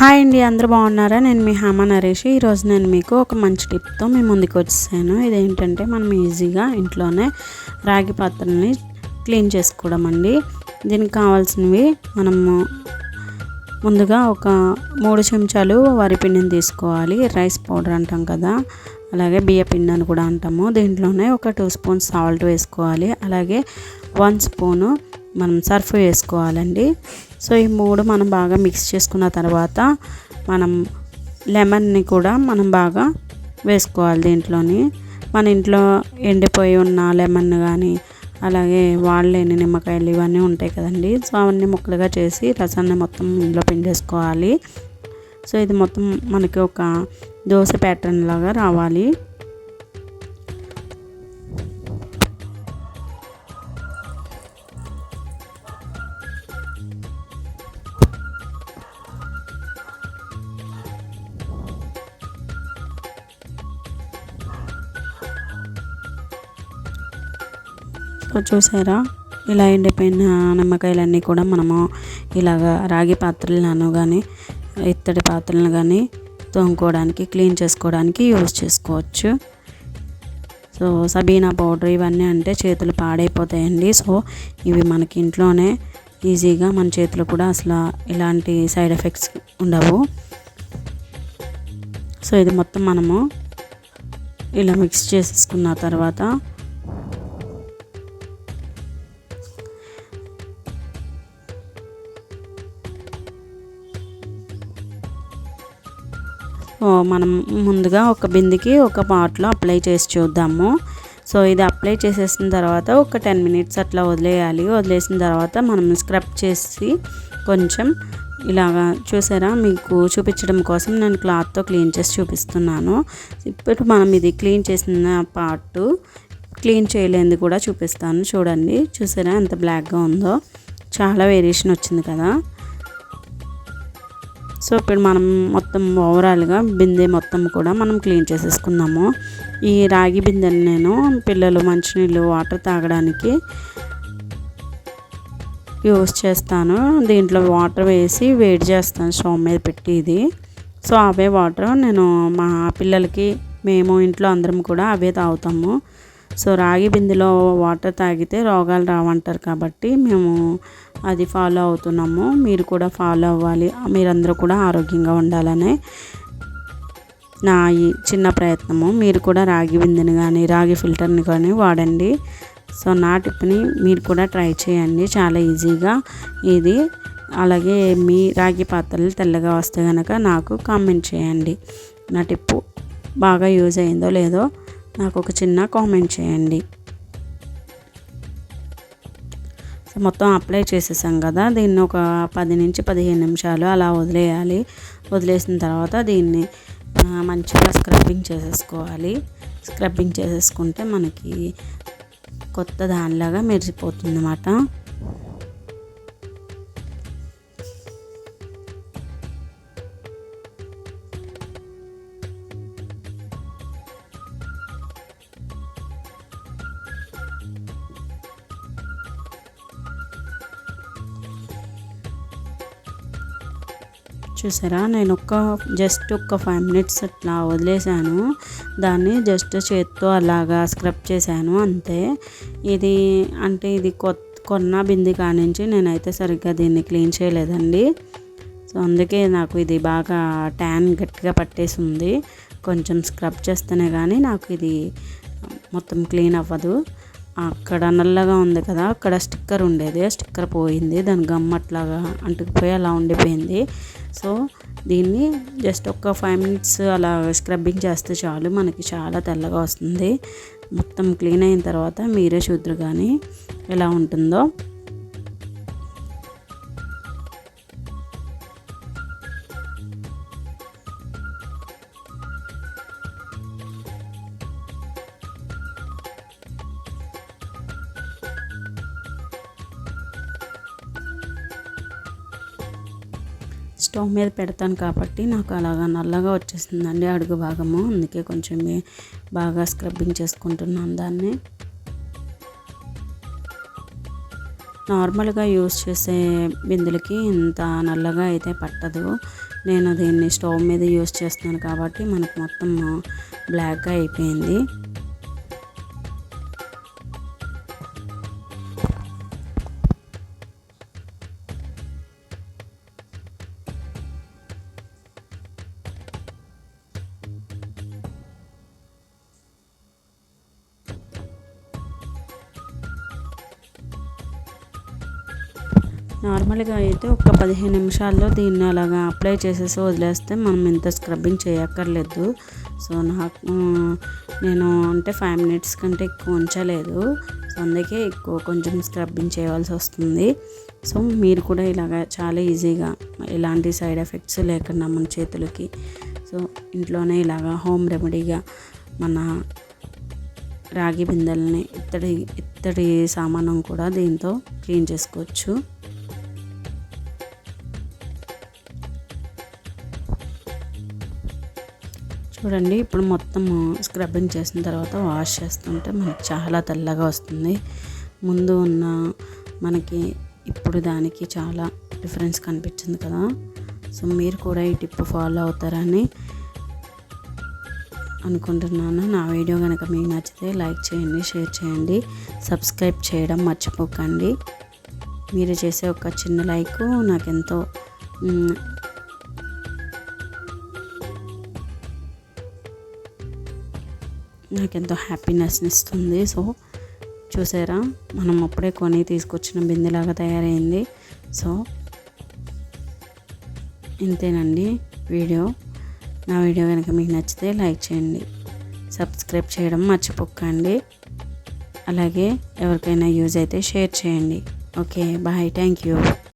Hi అండి అందరూ బాగున్నారా? నేను మీ హేమ నరేష్. ఈరోజు నేను మీకు ఒక మంచి టిప్తో మీ ముందుకు వచ్చేసాను. ఇదేంటంటే మనం ఈజీగా ఇంట్లోనే రాగి పాత్రని క్లీన్ చేసుకోవడం అండి దీనికి కావాల్సినవి మనము ముందుగా ఒక మూడు చెంచాలు వరి పిండిని తీసుకోవాలి. రైస్ పౌడర్ అంటాం కదా అలాగే బియ్య పిండి అని కూడా అంటాము. దీంట్లోనే ఒక టూ స్పూన్స్ సాల్ట్ వేసుకోవాలి. అలాగే వన్ స్పూను మనం సర్ఫ్ వేసుకోవాలండి. సో ఈ మూడు మనం బాగా మిక్స్ చేసుకున్న తర్వాత మనం లెమన్ని కూడా మనం బాగా వేసుకోవాలి దీంట్లోని. మన ఇంట్లో ఎండిపోయి ఉన్న లెమన్ కానీ అలాగే వాళ్ళేని నిమ్మకాయలు ఇవన్నీ ఉంటాయి కదండి. సో అవన్నీ ముక్కలుగా చేసి రసాన్ని మొత్తం ఇంట్లో పిండేసుకోవాలి. సో ఇది మొత్తం మనకి ఒక దోశ ప్యాటర్న్ లాగా రావాలి. సో చూసారా? ఇలా ఎండిపోయిన నిమ్మకాయలన్నీ కూడా మనము ఇలాగ రాగి పాత్రలను కానీ ఇత్తడి పాత్రలను కానీ తోముకోవడానికి క్లీన్ చేసుకోవడానికి యూజ్ చేసుకోవచ్చు. సో సబీనా పౌడర్ ఇవన్నీ అంటే చేతులు పాడైపోతాయండి. సో ఇవి మనకి ఇంట్లోనే ఈజీగా మన చేతులు కూడా అసలు ఇలాంటి సైడ్ ఎఫెక్ట్స్ ఉండవు. సో ఇది మొత్తం మనము ఇలా మిక్స్ చేసేసుకున్న తర్వాత మనం ముందుగా ఒక బిందికి ఒక పాట్లో అప్లై చేసి చూద్దాము. సో ఇది అప్లై చేసేసిన తర్వాత ఒక టెన్ మినిట్స్ అట్లా వదిలేయాలి. వదిలేసిన తర్వాత మనం స్క్రబ్ చేసి కొంచెం ఇలాగా చూసారా? మీకు చూపించడం కోసం నేను క్లాత్తో క్లీన్ చేసి చూపిస్తున్నాను. ఇప్పుడు మనం ఇది క్లీన్ చేసిన పార్ట్ క్లీన్ చేయలేంది కూడా చూపిస్తాను. చూడండి. చూసారా? ఎంత బ్లాక్గా ఉందో. చాలా వేరియేషన్ వచ్చింది కదా. సో ఇప్పుడు మనం మొత్తం ఓవరాల్గా బిందె మొత్తం కూడా మనం క్లీన్ చేసేసుకున్నాము ఈ రాగి బిందెని నేను పిల్లలు మంచినీళ్ళు వాటర్ తాగడానికి యూస్ చేస్తాను. దీంట్లో వాటర్ వేసి వేడి చేస్తాను స్టవ్ మీద పెట్టి ఇది. సో అవే వాటర్ నేను మా పిల్లలకి మేము ఇంట్లో అందరం కూడా అవే తాగుతాము. సో రాగి బిందెలో వాటర్ తాగితే రోగాలు రావంటారు కాబట్టి మేము అది ఫాలో అవుతున్నాము. మీరు కూడా ఫాలో అవ్వాలి. మీరందరూ కూడా ఆరోగ్యంగా ఉండాలనే నా ఈ చిన్న ప్రయత్నము. మీరు కూడా రాగి బిందెని కానీ రాగి ఫిల్టర్ని కానీ వాడండి. సో నా టిప్ని మీరు కూడా ట్రై చేయండి. చాలా ఈజీగా ఇది. అలాగే మీ రాగి పాత్రలు తెల్లగా వస్తే కనుక నాకు కామెంట్ చేయండి. నా టిప్పు బాగా యూజ్ అయిందో లేదో నాకు ఒక చిన్న కామెంట్ చేయండి. మొత్తం అప్లై చేసేసాం కదా దీన్ని ఒక పది నుంచి పదిహేను నిమిషాలు అలా వదిలేయాలి. వదిలేసిన తర్వాత దీన్ని మంచిగా స్క్రబ్బింగ్ చేసేసుకోవాలి. స్క్రబ్బింగ్ చేసేసుకుంటే మనకి కొత్త దానిలాగా మెరిసిపోతుంది అన్నమాట చూసారా? నేను ఒక్క జస్ట్ ఒక్క ఫైవ్ మినిట్స్ అట్లా వదిలేసాను దాన్ని జస్ట్ చేత్తో అలాగా స్క్రబ్ చేశాను అంతే. ఇది అంటే ఇది కొత్త కొన్న బింది కానించి నేనైతే సరిగ్గా దీన్ని క్లీన్ చేయలేదండి. సో అందుకే నాకు ఇది బాగా ట్యాన్ గట్టిగా పట్టేసి ఉంది కొంచెం స్క్రబ్ చేస్తేనే కానీ నాకు ఇది మొత్తం క్లీన్ అవ్వదు. అక్కడ నల్లగా ఉంది కదా అక్కడ స్టిక్కర్ ఉండేది. స్టిక్కర్ పోయింది. దాని గమ్మట్లాగా అంటుకుపోయి అలా ఉండిపోయింది. సో దీన్ని జస్ట్ ఒక ఫైవ్ మినిట్స్ అలా స్క్రబ్బింగ్ చేస్తే చాలు. మనకి చాలా తెల్లగా వస్తుంది. మొత్తం క్లీన్ అయిన తర్వాత మీరే చూద్దరు కానీ ఎలా ఉంటుందో. స్టవ్ మీద పెడతాను కాబట్టి నాకు అలాగా నల్లగా వచ్చేసిందండి అడుగు భాగము. అందుకే కొంచెం బాగా స్క్రబ్బింగ్ చేసుకుంటున్నాను దాన్ని. నార్మల్గా యూస్ చేసే బిందులకి ఇంత నల్లగా అయితే పట్టదు. నేను దీన్ని స్టవ్ మీద యూస్ చేస్తున్నాను కాబట్టి మనకు మొత్తం బ్లాక్గా అయిపోయింది. నార్మల్గా అయితే ఒక పదిహేను నిమిషాల్లో దీన్ని అలాగా అప్లై చేసేసి వదిలేస్తే మనం ఇంత స్క్రబ్బింగ్ చేయక్కర్లేదు. సో నాకు నేను అంటే ఫైవ్ మినిట్స్ కంటే ఎక్కువ ఉంచలేదు. సో అందుకే ఎక్కువ కొంచెం స్క్రబ్బింగ్ చేయవలసి వస్తుంది. సో మీరు కూడా ఇలాగ చాలా ఈజీగా ఎలాంటి సైడ్ ఎఫెక్ట్స్ లేకుండా మన చేతులకి సో ఇంట్లోనే ఇలాగా హోమ్ రెమెడీగా మన రాగి బిందెల్ని ఇత్తడి ఇత్తడి సామానం కూడా దీంతో క్లీన్ చేసుకోవచ్చు. చూడండి ఇప్పుడు మొత్తం స్క్రబ్బింగ్ చేసిన తర్వాత వాష్ చేస్తుంటే మనకి చాలా తెల్లగా వస్తుంది. ముందు ఉన్న మనకి ఇప్పుడు దానికి చాలా డిఫరెన్స్ కనిపించింది కదా. సో మీరు కూడా ఈ టిప్ ఫాలో అవుతారని అనుకుంటున్నాను. నా వీడియో కనుక మీకు నచ్చితే లైక్ చేయండి షేర్ చేయండి సబ్స్క్రైబ్ చేయడం మర్చిపోకండి. మీరు చేసే ఒక చిన్న లైక్ నాకెంతో నాకెంతో హ్యాపీనెస్ని ఇస్తుంది. సో చూసారా? మనం అప్పుడే కొని తీసుకొచ్చిన బిందెలాగా తయారైంది. సో ఇంతేనండి వీడియో. నా వీడియో కనుక మీకు నచ్చితే లైక్ చేయండి. సబ్స్క్రైబ్ చేయడం మర్చిపోకండి. అలాగే ఎవరికైనా యూజ్ అయితే షేర్ చేయండి. Okay bye. Thank you.